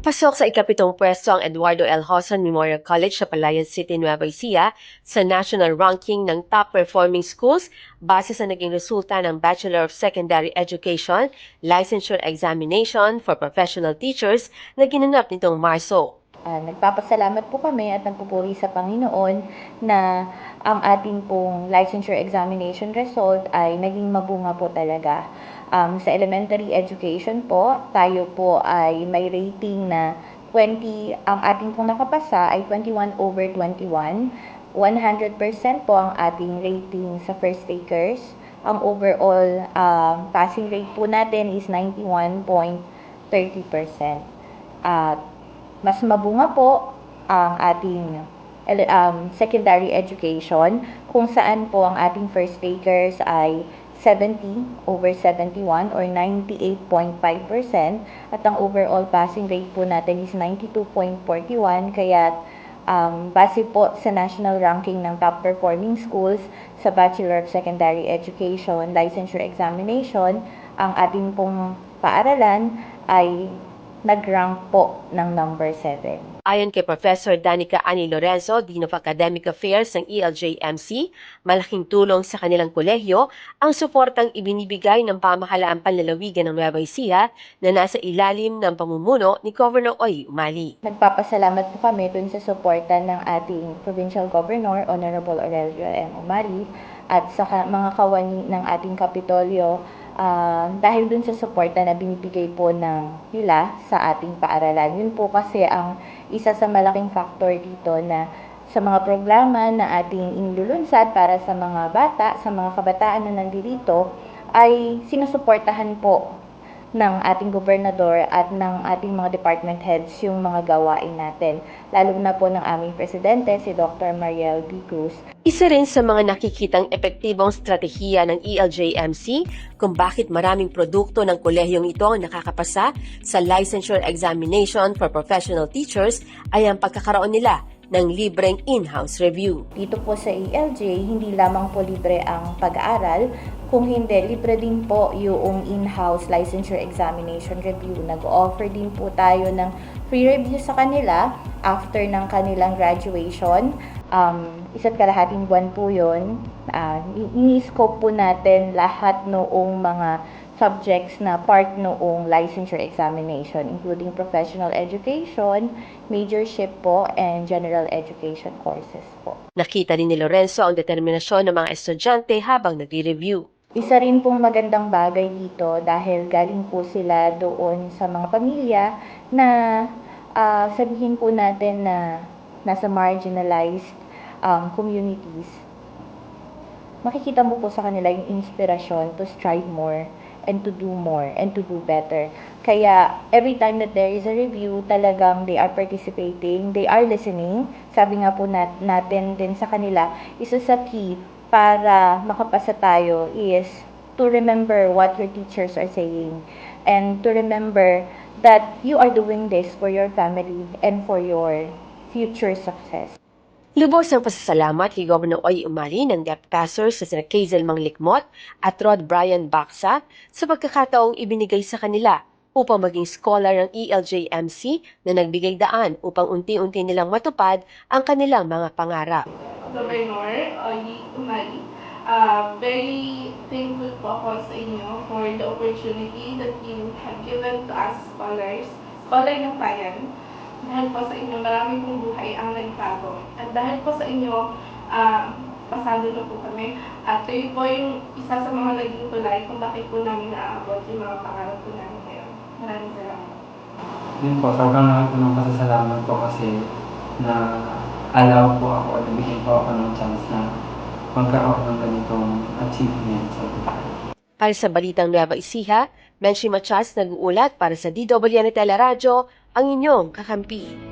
Pasok sa ikapitong pwesto ang Eduardo L. Hosan Memorial College sa Palayan City, Nueva Ecija sa national ranking ng top performing schools base sa naging resulta ng Bachelor of Secondary Education Licensure Examination for Professional Teachers na ginanap nitong Marso. Ah, nagpapasalamat po kami at nagpupuri sa Panginoon na ang ating pong licensure examination result ay naging mabunga po talaga. Um, sa elementary education po, tayo po ay may rating na 20, ang ating pong nakapasa ay 21 over 21. 100% po ang ating rating sa first takers. Ang overall um, passing rate po natin is 91.30%. At mas mabunga po ang ating um, secondary education kung saan po ang ating first takers ay 70 over 71 or 98.5% at ang overall passing rate po natin is 92.41 kaya um, base po sa national ranking ng top performing schools sa Bachelor of Secondary Education Licensure Examination ang ating pong paaralan ay nag-rank po ng number 7. Ayon kay Professor Danica Ani Lorenzo, Dean of Academic Affairs ng ELJMC, malaking tulong sa kanilang kolehiyo ang suportang ibinibigay ng pamahalaang panlalawigan ng Nueva Ecija na nasa ilalim ng pamumuno ni Governor Oy Umali. Nagpapasalamat po kami dun sa suporta ng ating Provincial Governor, Honorable Aurelio M. Umari, at sa mga kawani ng ating Kapitolyo ah, dahil dun sa suporta na binibigay po ng nila sa ating paaralan. Yun po kasi ang isa sa malaking factor dito na sa mga programa na ating inilulunsad para sa mga bata, sa mga kabataan na nandito, ay sinusuportahan po ng ating gobernador at ng ating mga department heads yung mga gawain natin. Lalo na po ng aming presidente, si Dr. Mariel B. Cruz. Isa rin sa mga nakikitang epektibong strategiya ng ELJMC kung bakit maraming produkto ng kolehiyong ito ang nakakapasa sa Licensure Examination for Professional Teachers ay ang pagkakaroon nila ng libreng in-house review. Dito po sa ELJ, hindi lamang po libre ang pag-aaral, kung hindi, libre din po yung in-house licensure examination review. Nag-offer din po tayo ng free review sa kanila after ng kanilang graduation. Um, isa't kalahating buwan po yun. Uh, ini-scope po natin lahat noong mga subjects na part noong licensure examination, including professional education, majorship po, and general education courses po. Nakita din ni Lorenzo ang determinasyon ng mga estudyante habang nagre-review. Isa rin pong magandang bagay dito dahil galing po sila doon sa mga pamilya na ah, sabihin po natin na nasa marginalized um, communities. Makikita mo po sa kanila yung inspirasyon to strive more and to do more and to do better. Kaya every time that there is a review, talagang they are participating, they are listening. Sabi nga po nat- natin din sa kanila, isa sa key para makapasa tayo is to remember what your teachers are saying and to remember that you are doing this for your family and for your future success. Lubos ang pasasalamat kay Governor Oy Umali ng Dept. Pastors sa Sina Kazel Manglikmot at Rod Brian Baksa sa pagkakataong ibinigay sa kanila upang maging scholar ng ELJMC na nagbigay daan upang unti-unti nilang matupad ang kanilang mga pangarap. Governor Oy Umali, uh, um, very thankful po ako sa inyo for the opportunity that you have given to us scholars, scholar ng bayan, dahil po sa inyo, marami pong buhay ang nagbago. At dahil po sa inyo, uh, pasado na po kami. At kayo po yung isa sa mga naging tulay kung bakit po namin naaabot yung mga pangarap po namin ngayon. Maraming salamat. Yun po, sobrang laki po ng pasasalamat po kasi na allow po ako, nabigyan po ako ng chance na magkaroon ng ganitong achievement sa buhay. Para sa Balitang Nueva Ecija, Menshi Machas nag-uulat para sa DWN Teleradyo, ang inyong kakampi.